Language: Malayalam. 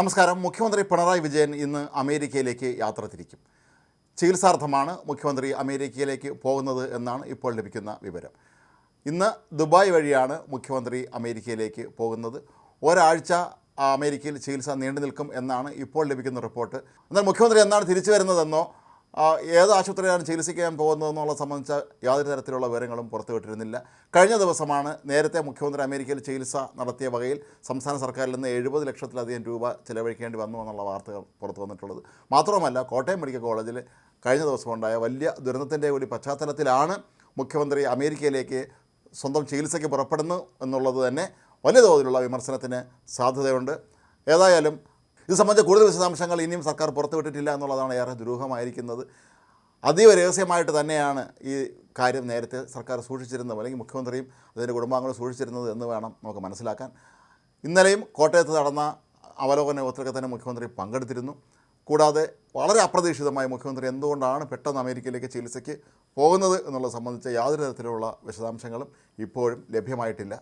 നമസ്കാരം. മുഖ്യമന്ത്രി പിണറായി വിജയൻ ഇന്ന് അമേരിക്കയിലേക്ക് യാത്ര തിരിക്കും. ചികിത്സാർത്ഥമാണ് മുഖ്യമന്ത്രി അമേരിക്കയിലേക്ക് പോകുന്നത് എന്നാണ് ഇപ്പോൾ ലഭിക്കുന്ന വിവരം. ഇന്ന് ദുബായ് വഴിയാണ് മുഖ്യമന്ത്രി അമേരിക്കയിലേക്ക് പോകുന്നത്. ഒരാഴ്ച അമേരിക്കയിൽ ചികിത്സ നീണ്ടു നിൽക്കും എന്നാണ് ഇപ്പോൾ ലഭിക്കുന്ന റിപ്പോർട്ട്. എന്നാൽ മുഖ്യമന്ത്രി എന്നാണ് തിരിച്ചു വരുന്നതെന്നോ ഏത് ആശുപത്രിയിലാണ് ചികിത്സിക്കാൻ പോകുന്നതെന്നുള്ള സംബന്ധിച്ച യാതൊരു തരത്തിലുള്ള വിവരങ്ങളും പുറത്തുവിട്ടിരുന്നില്ല. കഴിഞ്ഞ ദിവസമാണ് നേരത്തെ മുഖ്യമന്ത്രി അമേരിക്കയിൽ ചികിത്സ നടത്തിയ വകയിൽ സംസ്ഥാന സർക്കാരിൽ നിന്ന് എഴുപത് ലക്ഷത്തിലധികം രൂപ ചിലവഴിക്കേണ്ടി വന്നു എന്നുള്ള വാർത്തകൾ പുറത്തു വന്നിട്ടുള്ളത്. മാത്രവുമല്ല കോട്ടയം മെഡിക്കൽ കോളേജിൽ കഴിഞ്ഞ ദിവസമുണ്ടായ വലിയ ദുരന്തത്തിന്റെ കൂടി പശ്ചാത്തലത്തിലാണ് മുഖ്യമന്ത്രി അമേരിക്കയിലേക്ക് സ്വന്തം ചികിത്സയ്ക്ക് പുറപ്പെടുന്നു എന്നുള്ളത് തന്നെ വലിയ തോതിലുള്ള വിമർശനത്തിന് സാധ്യതയുണ്ട്. ഏതായാലും ഇത് സംബന്ധിച്ച കൂടുതൽ വിശദാംശങ്ങൾ ഇനിയും സർക്കാർ പുറത്തുവിട്ടിട്ടില്ല എന്നുള്ളതാണ് ഏറെ ദുരൂഹമായിരിക്കുന്നത്. അതീവ രഹസ്യമായിട്ട് തന്നെയാണ് ഈ കാര്യം നേരത്തെ സർക്കാർ സൂക്ഷിച്ചിരുന്നത് അല്ലെങ്കിൽ മുഖ്യമന്ത്രിയും അതിന്റെ കുടുംബാംഗങ്ങളും സൂക്ഷിച്ചിരുന്നത് എന്ന് വേണം നമുക്ക് മനസ്സിലാക്കാൻ. ഇന്നലെയും കോട്ടയത്ത് നടന്ന അവലോകന യോഗത്തിലൊക്കെ തന്നെ മുഖ്യമന്ത്രി പങ്കെടുത്തിരുന്നു. കൂടാതെ വളരെ അപ്രതീക്ഷിതമായി മുഖ്യമന്ത്രി എന്തുകൊണ്ടാണ് പെട്ടെന്ന് അമേരിക്കയിലേക്ക് ചികിത്സയ്ക്ക് പോകുന്നത് എന്നുള്ളത് സംബന്ധിച്ച യാതൊരു തരത്തിലുള്ള വിശദാംശങ്ങളും ഇപ്പോഴും ലഭ്യമായിട്ടില്ല.